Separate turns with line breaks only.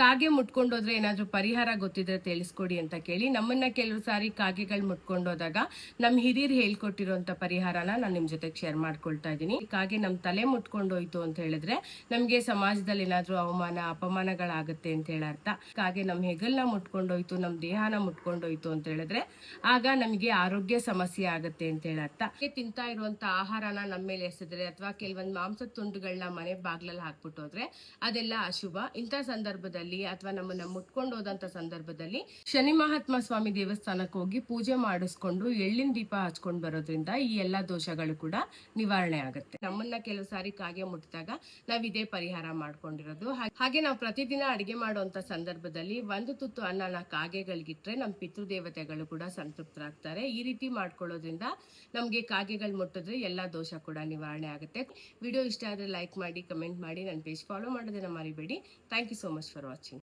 ಕಾಗೆ ಮುಟ್ಕೊಂಡೋದ್ರೆ ಏನಾದ್ರೂ ಪರಿಹಾರ ಗೊತ್ತಿದ್ರೆ ತಿಳಿಸ್ಕೊಡಿ ಅಂತ ಕೇಳಿ ನಮ್ಮನ್ನ ಕೆಲವು ಸಾರಿ ಕಾಗೆಗಳು ಮುಟ್ಕೊಂಡೋದಾಗ ನಮ್ ಹಿರಿಯರು ಹೇಳ್ಕೊಟ್ಟಿರುವಂತ ಪರಿಹಾರನ ನಾನು ನಿಮ್ ಜೊತೆ ಶೇರ್ ಮಾಡ್ಕೊಳ್ತಾ ಇದ್ದೀನಿ. ಕಾಗೆ ನಮ್ ತಲೆ ಮುಟ್ಕೊಂಡೋಯ್ತು ಅಂತ ಹೇಳಿದ್ರೆ ನಮ್ಗೆ ಸಮಾಜದಲ್ಲಿ ಏನಾದ್ರು ಅವಮಾನ, ಅಪಮಾನಗಳಾಗುತ್ತೆ ಅಂತ ಹೇಳ ಅರ್ಥ. ಕಾಗೆ ನಮ್ ಹೆಗಲ್ನ ಮುಟ್ಕೊಂಡೋಯ್ತು ನಮ್ ದೇಹನ ಮುಟ್ಕೊಂಡೋಯ್ತು ಅಂತ ಹೇಳಿದ್ರೆ ಆಗ ನಮಗೆ ಆರೋಗ್ಯ ಸಮಸ್ಯೆ ಆಗುತ್ತೆ ಅಂತ ಹೇಳ ಅರ್ಥ. ಕಾಗೆ ತಿಂತಾ ಇರುವಂತ ಆಹಾರನ ನಮ್ಮ ಮೇಲೆ ಎಸೆದ್ರೆ ಅಥವಾ ಕೆಲವೊಂದು ಮಾಂಸದ ತುಂಡುಗಳನ್ನ ಮನೆ ಬಾಗ್ಲಲ್ಲಿ ಹಾಕ್ಬಿಟ್ಟು ಅದೆಲ್ಲ ಅಶುಭ. ಇಂಥ ಸಂದರ್ಭದಲ್ಲಿ ಅಥವಾ ನಮ್ಮನ್ನ ಮುಟ್ಕೊಂಡು ಹೋದಂತ ಸಂದರ್ಭದಲ್ಲಿ ಶನಿ ಮಹಾತ್ಮ ಸ್ವಾಮಿ ದೇವಸ್ಥಾನಕ್ಕೆ ಹೋಗಿ ಪೂಜೆ ಮಾಡಿಸ್ಕೊಂಡು ಎಳ್ಳಿನ ದೀಪ ಹಚ್ಕೊಂಡು ಬರೋದ್ರಿಂದ ಈ ಎಲ್ಲಾ ದೋಷಗಳು ಕೂಡ ನಿವಾರಣೆ ಆಗುತ್ತೆ. ನಮ್ಮನ್ನ ಕೆಲವು ಸಾರಿ ಕಾಗೆ ಮುಟ್ಟಿದಾಗ ನಾವ್ ಇದೇ ಪರಿಹಾರ ಮಾಡ್ಕೊಂಡಿರೋದು. ಹಾಗೆ ನಾವು ಪ್ರತಿದಿನ ಅಡಿಗೆ ಮಾಡುವಂತ ಸಂದರ್ಭದಲ್ಲಿ ಒಂದು ತುತ್ತು ಅನ್ನನ ಕಾಗೆಗಳಿಗಿಟ್ರೆ ನಮ್ಮ ಪಿತೃದೇವತೆಗಳು ಕೂಡ ಸಂತೃಪ್ತರಾಗ್ತಾರೆ. ಈ ರೀತಿ ಮಾಡ್ಕೊಳ್ಳೋದ್ರಿಂದ ನಮ್ಗೆ ಕಾಗೆಗಳು ಮುಟ್ಟಿದ್ರೆ ಎಲ್ಲಾ ದೋಷ ಕೂಡ ನಿವಾರಣೆ ಆಗುತ್ತೆ. ವಿಡಿಯೋ ಇಷ್ಟ ಆದ್ರೆ ಲೈಕ್ ಮಾಡಿ, ಕಮೆಂಟ್ ಮಾಡಿ ನನ್ನ ಪೇಜ್ ಫಾಲೋ ಮಾಡೋದನ್ನ ಮರಿಬೇಡಿ. Thank you so much. Masfarotin.